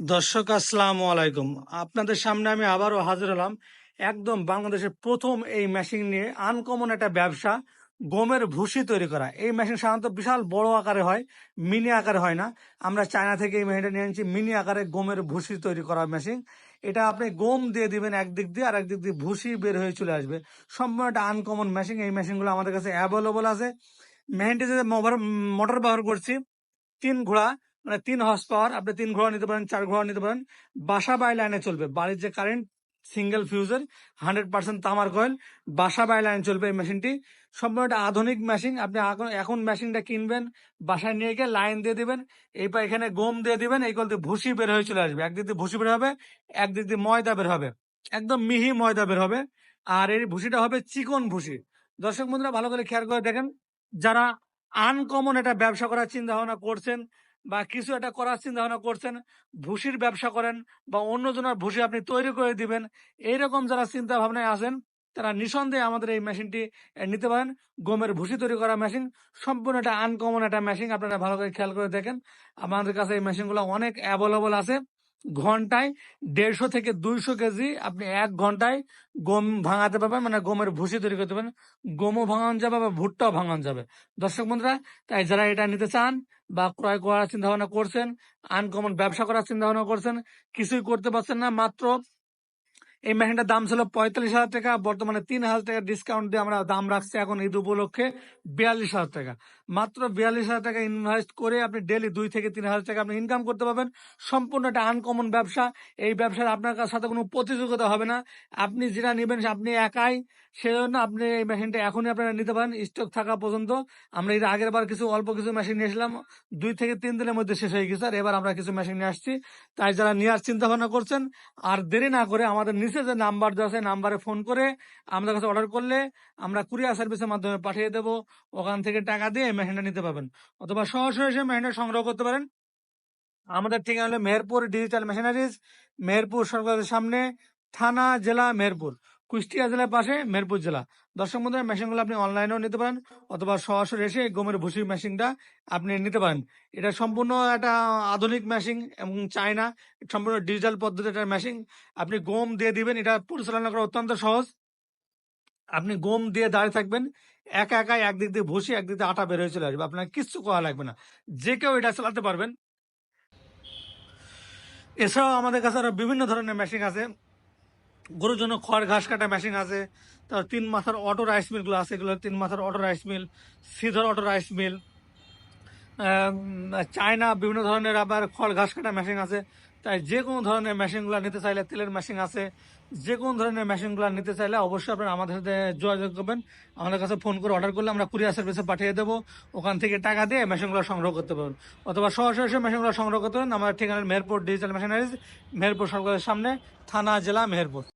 দর্শক, আসসালামু আলাইকুম। আপনাদের সামনে আমি আবারও হাজির হলাম। একদম বাংলাদেশের প্রথম এই মেশিন নিয়ে আনকমন একটা ব্যবসা, গমের ভুসি তৈরি করা। এই মেশিন সাধারণত বিশাল বড় আকারে হয় মিনি আকারে হয় না। আমরা চায়না থেকে এই মেশিনটা নিয়ে আনছি মিনি আকারে গমের ভুসি তৈরি করা মেশিন এটা আপনি গম দিয়ে দিবেন একদিক দিয়ে আর একদিক দিয়ে ভুসি বের হয়ে চলে আসবে। সম্পূর্ণ একটা আনকমন মেশিন এই মেশিনগুলো আমাদের কাছে অ্যাভেলেবল আছে। মেশিনটি যে মোটর ব্যবহার করছি, তিন ঘোড়া মানে তিন হর্স পাওয়ার আপনি তিন ঘোড়া নিতে পারেন, চার ঘোড়া নিতে পারেন, বাসা বাই লাইনে চলবে। বাড়ির যে কারেন্ট সিঙ্গেল ফিউজের হান্ড্রেড পার্সেন্ট তামার কয়েল বাসা বাই লাইনে চলবে এই মেশিনটি সম্পূর্ণ একটা আধুনিক মেশিন আপনি এখন মেশিনটা কিনবেন, বাসায় নিয়ে গিয়ে লাইন দিয়ে দিবেন, এরপর এখানে গম দিয়ে দিবেন, এই দিয়ে ভুসি বের হয়ে চলে আসবে। একদিক দিয়ে ভুসি বের হবে একদিক দিয়ে ময়দা বের হবে। একদম মিহি ময়দা বের হবে। আর এই ভুসিটা হবে চিকন ভুসি। দর্শক বন্ধুরা, ভালো করে খেয়াল করে দেখেন, যারা আনকমন এটা ব্যবসা করার চিন্তা ভাবনা করছেন বা কিছু একটা করার চিন্তা ভাবনা করছেন, ভুসির ব্যবসা করেন বা অন্যজনের ভুসি আপনি তৈরি করে দিবেন, এইরকম যারা চিন্তা ভাবনায় আছেন, তারা নিঃসন্দেহে আমাদের এই মেশিনটি নিতে পারেন। গমের ভুসি তৈরি করা মেশিন, সম্পূর্ণ একটা আনকমন একটা মেশিন, আপনারা ভালো করে খেয়াল করে দেখেন। আমাদের কাছে এই মেশিনগুলো অনেক অ্যাভেলেবল আছে। ঘন্টায় দেড়শো থেকে দুইশো কেজি আপনি এক ঘন্টায় গম ভাঙাতে পারবেন মানে গমের ভুসি তৈরি করতে পারবেন। গমও ভাঙানো যাবে বা ভুট্টাও ভাঙানো যাবে। দর্শক বন্ধুরা, তাই যারা এটা নিতে চান বা ক্রয় করার চিন্তা ভাবনা করছেন, আনকমন ব্যবসা করার চিন্তা ভাবনা করছেন, কিছুই করতে পারছেন না, মাত্র এই মেশিনটার দাম ছিল পঁয়তাল্লিশ হাজার টাকা, বর্তমানে তিন হাজার টাকা ডিসকাউন্ট দিয়ে আমরা দাম রাখছি এখন ঈদ উপলক্ষে বিয়াল্লিশ হাজার টাকা। মাত্র বিয়াল্লিশ হাজার টাকা ইনভেস্ট করে আপনি ডেলি দুই থেকে তিন হাজার টাকা আপনি ইনকাম করতে পারবেন। সম্পূর্ণ একটা আনকমন ব্যবসা। এই ব্যবসার আপনার সাথে কোনো প্রতিযোগিতা হবে না। আপনি যেটা নেবেন আপনি একাই, সেজন্য আপনি এই মেশিনটা এখনই আপনারা নিতে পারেন। স্টক থাকা পর্যন্ত আমরা এর আগের বার কিছু অল্প কিছু মেশিন নিয়েছিলাম দুই থেকে তিন দিনের মধ্যে শেষ হয়ে গেছে। আর এবার আমরা কিছু মেশিন নিয়ে আসছি। তাই যারা নেওয়ার চিন্তা ভাবনা করছেন, আর দেরি না করে আমাদের নিচে যে নাম্বার দেওয়া আছে নাম্বারে ফোন করে আমাদের কাছে অর্ডার করলে আমরা কুরিয়ার সার্ভিসের মাধ্যমে পাঠিয়ে দেব। ওখান থেকে টাকা দিয়ে মেহেন্ডা নিতে পারবেন। অথবা সরাসরি এসে মেহেন্ডা সংগ্রহ করতে পারেন। আমাদের ঠিকানা হলো মেহেরপুর ডিজিটাল মেশিনারিজ, মেহেরপুর সরকারের সামনে, থানা, জেলা, মেহেরপুর। কুষ্টিয়া জেলার পাশে মেহেরপুর জেলা। দর্শক বন্ধুরা মেশিনগুলো আপনি অনলাইনেও নিতে পারেন অথবা সরাসরি এসে গমের ভুসির মেশিনটা আপনি নিতে পারেন। এটা সম্পূর্ণ একটা আধুনিক মেশিন এবং চায়না, সম্পূর্ণ ডিজিটাল পদ্ধতির একটা মেশিন আপনি গম দিয়ে দিবেন, এটা পরিচালনা করা অত্যন্ত সহজ। আপনি গম দিয়ে দাঁড়িয়ে থাকবেন, একা একাই একদিক দিয়ে ভুসি, একদিক দিয়ে আটা বের হয়ে চলে আসবে। আপনার কিচ্ছু করা লাগবে না। যে কেউ এটা চালাতে পারবেন। এছাড়াও আমাদের কাছে আরও বিভিন্ন ধরনের মেশিন আছে। গরুর জন্য খড়, ঘাস কাটা মেশিন আছে তার তিন মাথার অটো রাইস মিলগুলো আছে, এগুলো তিন মাথার অটো রাইস মিল, সিধর অটো রাইস মিল চায়না বিভিন্ন ধরনের আবার খড়, ঘাস কাটা মেশিন আছে। তাই যে কোনো ধরনের মেশিনগুলো নিতে চাইলে তেলের মেশিন আছে। যে কোনো ধরনের মেশিনগুলো নিতে চাইলে অবশ্যই আপনারা আমাদের সাথে যোগাযোগ করবেন। আমাদের কাছে ফোন করে অর্ডার করলে আমরা কুরিয়ার সার্ভিসে পাঠিয়ে দেবো। ওখান থেকে টাকা দিয়ে মেশিনগুলো সংগ্রহ করতে পারবেন। অথবা সরাসরি মেশিনগুলো সংগ্রহ করতে পারেন। আমাদের ঠিকানা মেহেরপুর ডিজিটাল মেশিনারিজ, মেহেরপুর সরকারের সামনে, থানা, জেলা, মেহেরপুর।